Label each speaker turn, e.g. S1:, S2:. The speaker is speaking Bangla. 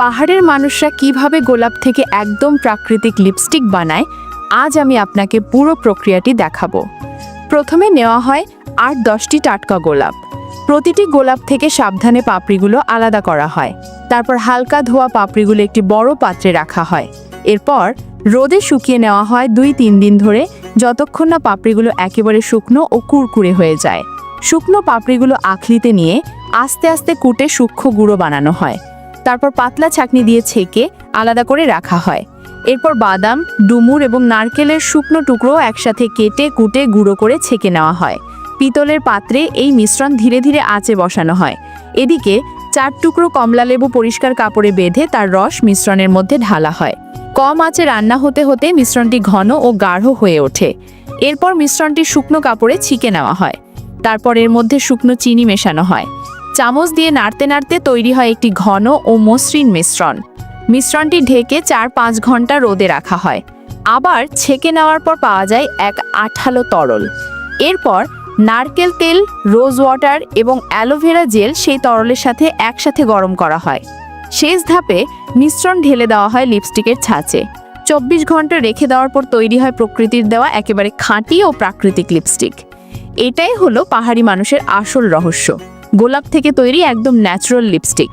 S1: পাহাড়ের মানুষরা কীভাবে গোলাপ থেকে একদম প্রাকৃতিক লিপস্টিক বানায়, আজ আমি আপনাকে পুরো প্রক্রিয়াটি দেখাবো। প্রথমে নেওয়া হয় আট দশটি টাটকা গোলাপ। প্রতিটি গোলাপ থেকে সাবধানে পাপড়িগুলো আলাদা করা হয়। তারপর হালকা ধোয়া পাপড়িগুলো একটি বড় পাত্রে রাখা হয়। এরপর রোদে শুকিয়ে নেওয়া হয় দুই তিন দিন ধরে, যতক্ষণ না পাপড়িগুলো একেবারে শুকনো ও কুরকুরে হয়ে যায়। শুকনো পাপড়িগুলো আখলিতে নিয়ে আস্তে আস্তে কুটে সূক্ষ্ম গুঁড়ো বানানো হয়। তারপর পাতলা ছাকনি দিয়ে ছেঁকে আলাদা করে রাখা হয়। এরপর বাদাম, ডুমুর এবং নারকেলের শুকনো টুকরো একসাথে কেটে, কুটে, গুঁড়ো করে ছেঁকে নেওয়া হয়। পিতলের পাত্রে এই মিশ্রণ ধীরে ধীরে আঁচে বসানো হয়। এদিকে চার টুকরো কমলালেবু পরিষ্কার কাপড়ে বেঁধে তার রস মিশ্রণের মধ্যে ঢালা হয়। কম আঁচে রান্না হতে হতে মিশ্রণটি ঘন ও গাঢ় হয়ে ওঠে। এরপর মিশ্রণটি শুকনো কাপড়ে ছিকে নেওয়া হয়। তারপর এর মধ্যে শুকনো চিনি মেশানো হয়। চামচ দিয়ে নাড়তে নাড়তে তৈরি হয় একটি ঘন ও মসৃণ মিশ্রণ। মিশ্রণটি ঢেকে চার পাঁচ ঘণ্টা রোদে রাখা হয়। আবার ছেঁকে নেওয়ার পর পাওয়া যায় এক আঠালো তরল। এরপর নারকেল তেল, রোজ ওয়াটার এবং অ্যালোভেরা জেল সেই তরলের সাথে একসাথে গরম করা হয়। শেষ ধাপে মিশ্রণ ঢেলে দেওয়া হয় লিপস্টিকের ছাঁচে। চব্বিশ ঘণ্টা রেখে দেওয়ার পর তৈরি হয় প্রকৃতির দেওয়া একেবারে খাঁটি ও প্রাকৃতিক লিপস্টিক। এটাই হলো পাহাড়ি মানুষের আসল রহস্য। গোলাপ থেকে তৈরি একদম ন্যাচারাল লিপস্টিক